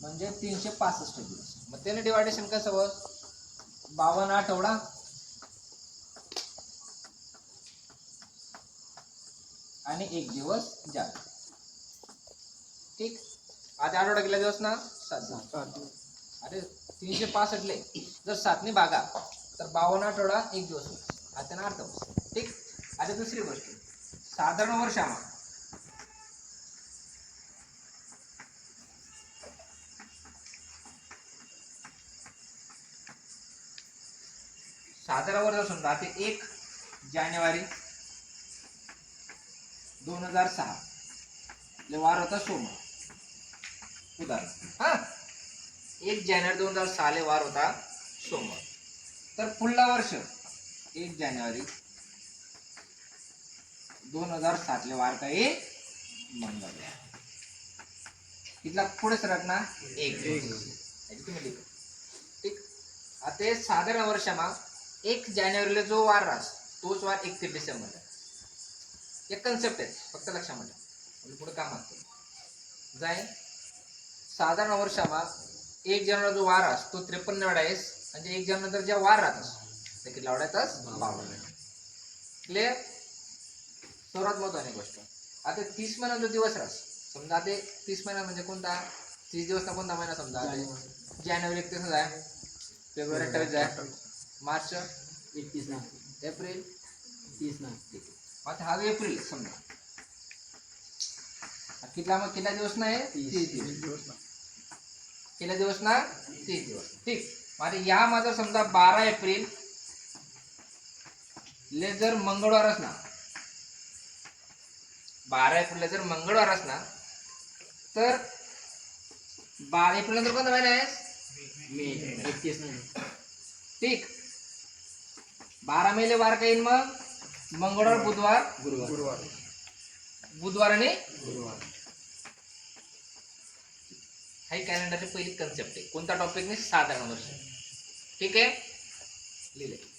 म्हणजे तीनशे पासष्ट दिवस. मग त्याने डिवायडेशन कसं होत बावन्न आठवडा आणि एक दिवस जास्त ठीक? आज आठवडा गेला दिवस ना? सात दिवस. अरे तीनशे पासष्टले जर सातनी भागा तर बावन्न आठवडा एक दिवस त्यांना अर्थ बसतो ठीक? आता दुसरी गोष्ट. साधारण वर्षामा साधारण वर्ष समजा ते एक जानेवारी दोन हजार सहा. ले वार होता सोमवार. उदाहरण. हा? एक जानेवारी दोन हजार सहा ले वार होता सोमवार. तर पुढला वर्ष एक जानेवारी दोन हजार सातले वार काय मंगळवार. तिथला पुढे सरकना एक. ठीक? आता साधारण वर्षामा एक जानेवारीला जो वार राहस तोच वार एकतीस डिसेंबरला एक कन्सेप्ट आहे फक्त लक्षामध्ये ठेवा. पुढे काम असतं जाय. साधारण वर्षामा एक जानेवारी जो वार असतो तो त्रेपन्न वेळा आहेस म्हणजे एक जानेवारी जेव्हा वार राहतस ते किती लावडायतस बावन्न क्लिअर सर्वात महत्वाची गोष्ट. आता तीस महिना जो दिवस राहस समजा आता तीस महिना म्हणजे कोणता? तीस दिवस ना कोणता महिना समजा? जानेवारी. एकतीस आहे फेब्रुवारी अठ्ठावीस आहे मार्च एकतीस ना एप्रिल तीस ना आता हा एप्रिल समजा. कितला मग किती दिवस नाही? तीस दिवस. किती दिवस ना? तीस दिवस. ठीक. आता या माझा समजा बारा एप्रिल ले जर मंगळवारच ना बारा एप्रिल जर मंगळवार असणार तर बारा एप्रिल नंतर कोणता महिना आहे? मे. एकतीस ठीक. बारा मेले वार काही येईल मग? मंगळवार बुधवार. गुरुवार. गुरुवार बुधवार आणि गुरुवार. हाही कॅलेंडरची पहिली कन्सेप्ट आहे. कोणता टॉपिक नाही? साधारण वर्ष. ठीक आहे? लिहिले.